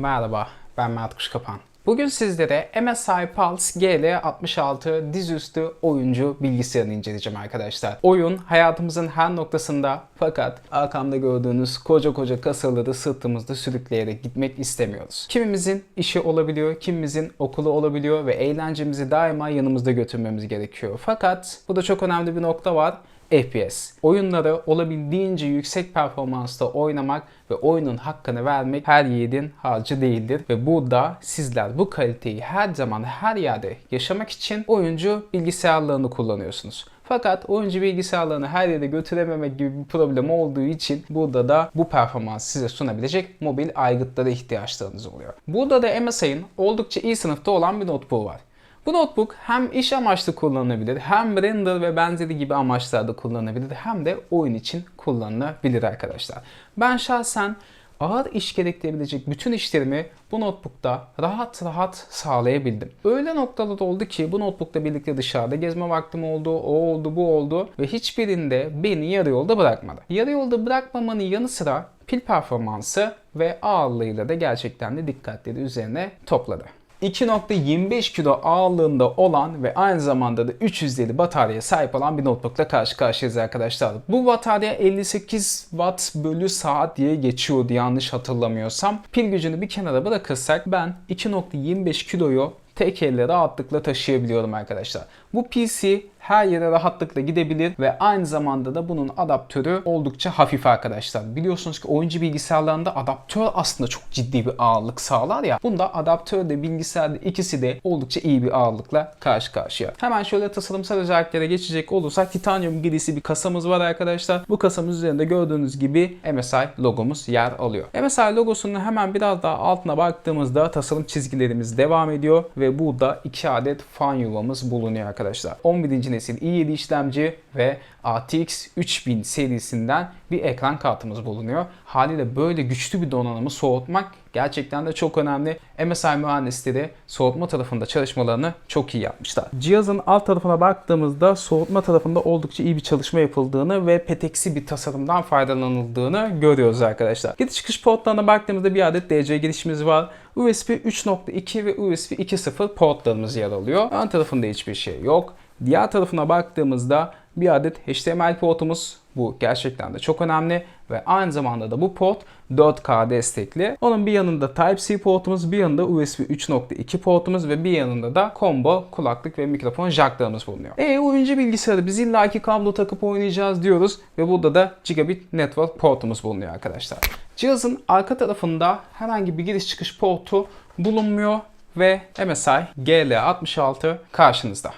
Merhaba, ben Mert Kuşkapan. Bugün sizlere MSI Pulse GL66 dizüstü oyuncu bilgisayarını inceleyeceğim arkadaşlar. Oyun hayatımızın her noktasında fakat arkamda gördüğünüz koca koca kasaları sırtımızda sürükleyerek gitmek istemiyoruz. Kimimizin işi olabiliyor, kimimizin okulu olabiliyor ve eğlencemizi daima yanımızda götürmemiz gerekiyor. Fakat burada çok önemli bir nokta var. FPS. Oyunları olabildiğince yüksek performansta oynamak ve oyunun hakkını vermek her yiğidin harcı değildir. Ve burada sizler bu kaliteyi her zaman her yerde yaşamak için oyuncu bilgisayarlarını kullanıyorsunuz. Fakat oyuncu bilgisayarlarını her yere götürememek gibi bir problem olduğu için burada da bu performans size sunabilecek mobil aygıtlara ihtiyaçlarınız oluyor. Burada da MSI'ın oldukça iyi sınıfta olan bir notebook var. Bu notebook hem iş amaçlı kullanılabilir, hem render ve benzeri gibi amaçlarda kullanılabilir, hem de oyun için kullanılabilir arkadaşlar. Ben şahsen ağır iş gerektirebilecek bütün işlerimi bu notebook'ta rahat rahat sağlayabildim. Öyle noktalar oldu ki bu notebook'la birlikte dışarıda gezme vaktim oldu, o oldu, bu oldu ve hiçbirinde beni yarı yolda bırakmadı. Yarı yolda bırakmamanın yanı sıra pil performansı ve ağırlığıyla da gerçekten de dikkatleri üzerine topladı. 2.25 kilo ağırlığında olan ve aynı zamanda da 350 bataryaya sahip olan bir notebookla karşı karşıyayız arkadaşlar. Bu batarya 58 watt bölü saat diye geçiyordu yanlış hatırlamıyorsam. Pil gücünü bir kenara bırakırsak ben 2.25 kiloyu tek elle rahatlıkla taşıyabiliyorum arkadaşlar. Bu PC her yere rahatlıkla gidebilir ve aynı zamanda da bunun adaptörü oldukça hafif arkadaşlar. Biliyorsunuz ki oyuncu bilgisayarlarında adaptör aslında çok ciddi bir ağırlık sağlar ya. Bunda adaptör de bilgisayarda ikisi de oldukça iyi bir ağırlıkla karşı karşıya. Hemen şöyle tasarımsal özelliklere geçecek olursak titanyum girisi bir kasamız var arkadaşlar. Bu kasamız üzerinde gördüğünüz gibi MSI logomuz yer alıyor. MSI logosunun hemen biraz daha altına baktığımızda tasarım çizgilerimiz devam ediyor ve burada iki adet fan yuvamız bulunuyor arkadaşlar. 11. nesil i7 işlemci ve ATX 3000 serisinden bir ekran kartımız bulunuyor. Haliyle böyle güçlü bir donanımı soğutmak gerçekten de çok önemli. MSI mühendisleri soğutma tarafında çalışmalarını çok iyi yapmışlar. Cihazın alt tarafına baktığımızda soğutma tarafında oldukça iyi bir çalışma yapıldığını ve peteksi bir tasarımdan faydalanıldığını görüyoruz arkadaşlar. Giriş çıkış portlarına baktığımızda bir adet DC girişimiz var. USB 3.2 ve USB 2.0 portlarımız yer alıyor. Ön tarafında hiçbir şey yok. Diğer tarafına baktığımızda bir adet HDMI portumuz bu gerçekten de çok önemli ve aynı zamanda da bu port 4K destekli. Onun bir yanında Type-C portumuz, bir yanında USB 3.2 portumuz ve bir yanında da combo kulaklık ve mikrofon jacklarımız bulunuyor. E oyuncu bilgisayarı biz illaki kablo takıp oynayacağız diyoruz ve burada da Gigabit Network portumuz bulunuyor arkadaşlar. Cihazın arka tarafında herhangi bir giriş çıkış portu bulunmuyor ve MSI GL66 karşınızda.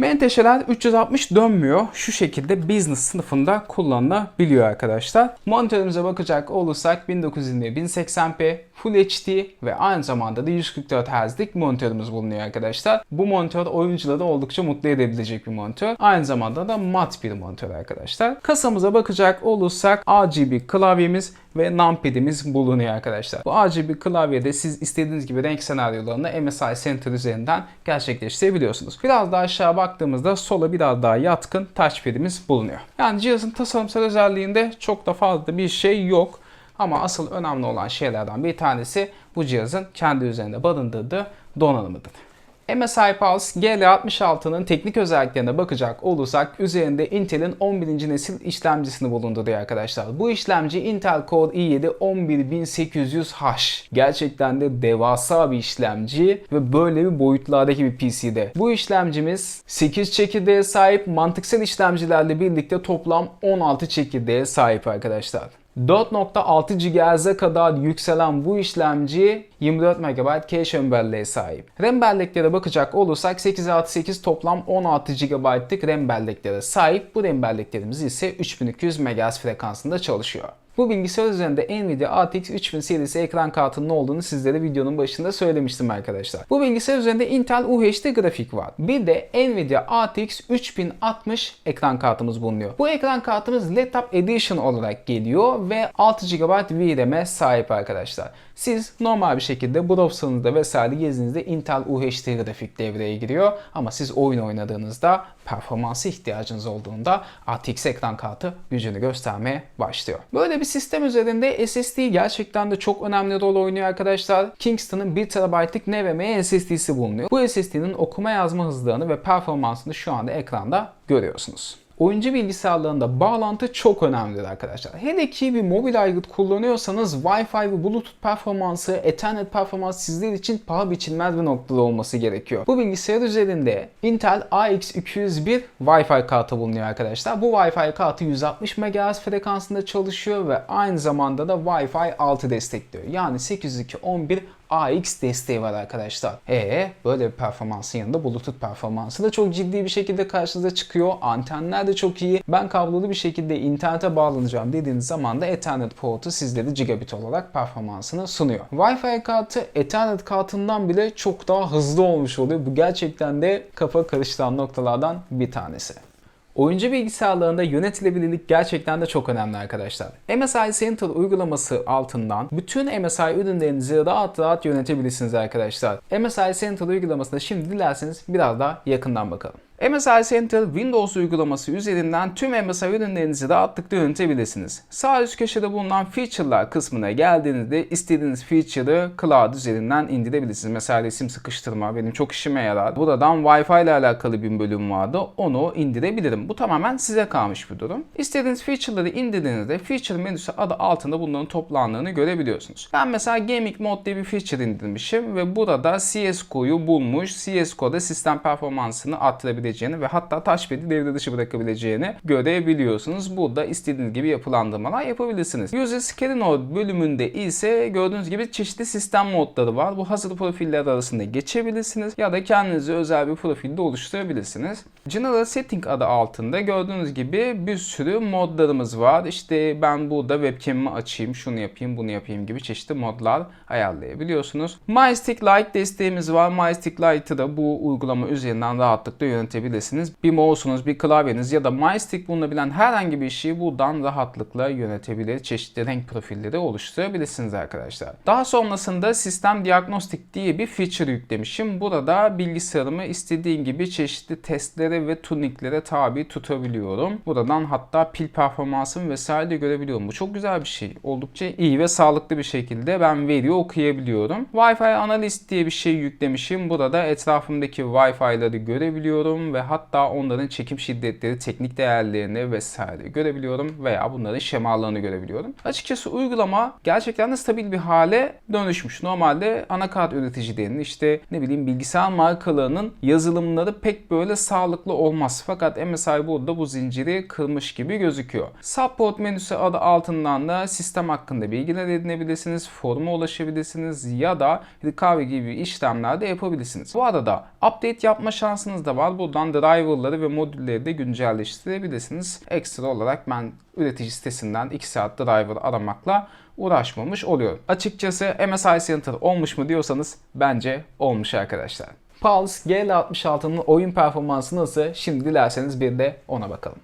Menteşeler 360 dönmüyor. Şu şekilde business sınıfında kullanılabiliyor arkadaşlar. Monitörümüze bakacak olursak 1920 1080p Full HD ve aynı zamanda da 144 Hz'lik monitörümüz bulunuyor arkadaşlar. Bu monitör oyuncuları oldukça mutlu edebilecek bir monitör. Aynı zamanda da mat bir monitör arkadaşlar. Kasamıza bakacak olursak RGB klavyemiz ve numpad'imiz bulunuyor arkadaşlar. Bu RGB klavyede siz istediğiniz gibi renk senaryolarını MSI Center üzerinden gerçekleştirebiliyorsunuz. Biraz daha aşağı baktığımızda sola biraz daha yatkın touchpad'imiz bulunuyor. Yani cihazın tasarımsal özelliğinde çok da fazla bir şey yok. Ama asıl önemli olan şeylerden bir tanesi bu cihazın kendi üzerinde barındırdığı donanımıdır. MSI Pulse GL66'nın teknik özelliklerine bakacak olursak üzerinde Intel'in 11. nesil işlemcisini bulunduruyor arkadaşlar. Bu işlemci Intel Core i7 11800H. Gerçekten de devasa bir işlemci ve böyle bir boyutlardaki bir PC'de. Bu işlemcimiz 8 çekirdeğe sahip mantıksal işlemcilerle birlikte toplam 16 çekirdeğe sahip arkadaşlar. 4.6 GHz'e kadar yükselen bu işlemci 24 MB cache ön sahip. RAM belleklere bakacak olursak 8 artı 8 toplam 16 GB'lık RAM belleklere sahip. Bu RAM belleklerimiz ise 3200 MHz frekansında çalışıyor. Bu bilgisayar üzerinde Nvidia RTX 3000 serisi ekran kartının olduğunu sizlere videonun başında söylemiştim arkadaşlar. Bu bilgisayar üzerinde Intel UHD grafik var. Bir de Nvidia RTX 3060 ekran kartımız bulunuyor. Bu ekran kartımız Laptop Edition olarak geliyor ve 6 GB VRAM'e sahip arkadaşlar. Siz normal bir şekilde browserınızda vesaire gezinizde Intel UHD grafik devreye giriyor ama siz oyun oynadığınızda performansı ihtiyacınız olduğunda RTX ekran kartı gücünü göstermeye başlıyor. Böyle bir sistem üzerinde SSD gerçekten de çok önemli rol oynuyor arkadaşlar. Kingston'ın 1 TB'lık NVMe SSD'si bulunuyor. Bu SSD'nin okuma yazma hızlarını ve performansını şu anda ekranda görüyorsunuz. Oyuncu bilgisayarlarında bağlantı çok önemlidir arkadaşlar. Hele ki bir mobil aygıt kullanıyorsanız Wi-Fi ve Bluetooth performansı, Ethernet performansı sizler için paha biçilmez bir noktada olması gerekiyor. Bu bilgisayar üzerinde Intel AX201 Wi-Fi kartı bulunuyor arkadaşlar. Bu Wi-Fi kartı 160 MHz frekansında çalışıyor ve aynı zamanda da Wi-Fi 6 destekliyor. Yani 802.11 AX desteği var arkadaşlar. E böyle bir performansın yanında Bluetooth performansı da çok ciddi bir şekilde karşınıza çıkıyor. Antenler de çok iyi. Ben kablolu bir şekilde internete bağlanacağım dediğiniz zaman da Ethernet portu sizlere gigabit olarak performansını sunuyor. Wi-Fi kartı Ethernet kartından bile çok daha hızlı olmuş oluyor. Bu gerçekten de kafa karıştıran noktalardan bir tanesi. Oyuncu bilgisayarlarında yönetilebilirlik gerçekten de çok önemli arkadaşlar. MSI Center uygulaması altından bütün MSI ürünlerinizi rahat rahat yönetebilirsiniz arkadaşlar. MSI Center uygulamasına şimdi dilerseniz biraz daha yakından bakalım. MSI Center Windows uygulaması üzerinden tüm MSI ürünlerinizi rahatlıkla yönetebilirsiniz. Sağ üst köşede bulunan Feature'lar kısmına geldiğinizde istediğiniz feature'ı Cloud üzerinden indirebilirsiniz. Mesela resim sıkıştırma benim çok işime yarar. Buradan Wi-Fi ile alakalı bir bölüm vardı. Onu indirebilirim. Bu tamamen size kalmış bir durum. İstediğiniz feature'ları indirdiğinizde Feature menüsü adı altında bunların toplandığını görebiliyorsunuz. Ben mesela Gaming Mode diye bir feature indirmişim ve burada CSGO'yu bulmuş. CSGO'da sistem performansını arttırabileceğini ve hatta touchpad'i devre dışı bırakabileceğini görebiliyorsunuz. Burada istediğiniz gibi yapılandırmalar yapabilirsiniz. User Scanner bölümünde ise gördüğünüz gibi çeşitli sistem modları var. Bu hazır profiller arasında geçebilirsiniz ya da kendinize özel bir profilde oluşturabilirsiniz. General Setting adı altında gördüğünüz gibi bir sürü modlarımız var. İşte ben burada webcam'imi açayım, şunu yapayım, bunu yapayım gibi çeşitli modlar ayarlayabiliyorsunuz. MyStick Lite desteğimiz var. MyStick Lite'ı da bu uygulama üzerinden rahatlıkla yönetebilirsiniz. Bir mouse'unuz, bir klavyeniz ya da MyStick bulunabilen herhangi bir şeyi buradan rahatlıkla yönetebilir. Çeşitli renk profilleri oluşturabilirsiniz arkadaşlar. Daha sonrasında Sistem Diagnostik diye bir feature yüklemişim. Burada bilgisayarımı istediğim gibi çeşitli testlere ve tuniklere tabi tutabiliyorum. Buradan hatta pil performansımı vesaire de görebiliyorum. Bu çok güzel bir şey. Oldukça iyi ve sağlıklı bir şekilde ben veriyi okuyabiliyorum. Wi-Fi Analyst diye bir şey yüklemişim. Burada etrafımdaki Wi-Fi'ları görebiliyorum ve hatta onların çekim şiddetleri, teknik değerlerini vesaire görebiliyorum veya bunların şemalarını görebiliyorum. Açıkçası uygulama gerçekten de stabil bir hale dönüşmüş. Normalde anakart üreticilerinin işte ne bileyim bilgisayar markalarının yazılımları pek böyle sağlıklı olmaz. Fakat MSI burada bu zinciri kırmış gibi gözüküyor. Support menüsü adı altından da sistem hakkında bilgiler edinebilirsiniz, foruma ulaşabilirsiniz ya da recovery gibi işlemler de yapabilirsiniz. Bu arada update yapma şansınız da var. Buradan driverları ve modülleri de güncelleştirebilirsiniz. Ekstra olarak ben üretici sitesinden 2 saat driver aramakla uğraşmamış oluyorum. Açıkçası MSI Center olmuş mu diyorsanız bence olmuş arkadaşlar. Pulse GL66'nın oyun performansı nasıl? Şimdi dilerseniz bir de ona bakalım.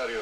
İleriyi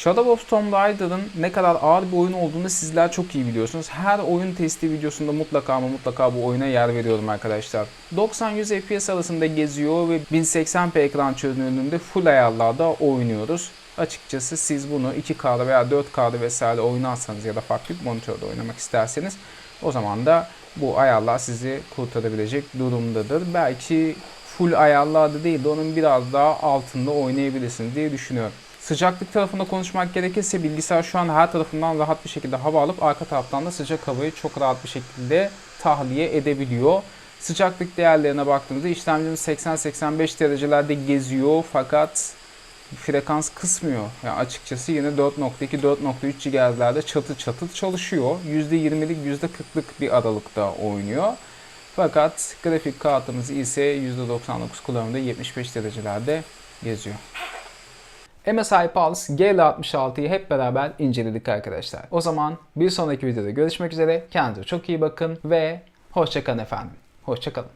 Shadow of Tomb Raider'ın ne kadar ağır bir oyun olduğunu sizler çok iyi biliyorsunuz. Her oyun testi videosunda mutlaka ama mutlaka bu oyuna yer veriyorum arkadaşlar. 90-100 FPS arasında geziyor ve 1080p ekran çözünürlüğünde full ayarlarda oynuyoruz. Açıkçası siz bunu 2K'da veya 4K'da vesaire oynarsanız ya da farklı bir monitörde oynamak isterseniz o zaman da bu ayarlar sizi kurtarabilecek durumdadır. Belki full ayarlarda değil de onun biraz daha altında oynayabilirsiniz diye düşünüyorum. Sıcaklık tarafında konuşmak gerekirse bilgisayar şu an her tarafından rahat bir şekilde hava alıp arka taraftan da sıcak havayı çok rahat bir şekilde tahliye edebiliyor. Sıcaklık değerlerine baktığımızda işlemcimiz 80-85 derecelerde geziyor fakat frekans kısmıyor. Yani açıkçası yine 4.2-4.3 GHz'lerde çatı çatı çalışıyor. %20'lik %40'lık bir aralıkta oynuyor. Fakat grafik kartımız ise %99 kullanımda 75 derecelerde geziyor. MSI Pulse GL66'yı hep beraber inceledik arkadaşlar. O zaman bir sonraki videoda görüşmek üzere. Kendinize çok iyi bakın ve hoşçakalın efendim. Hoşçakalın.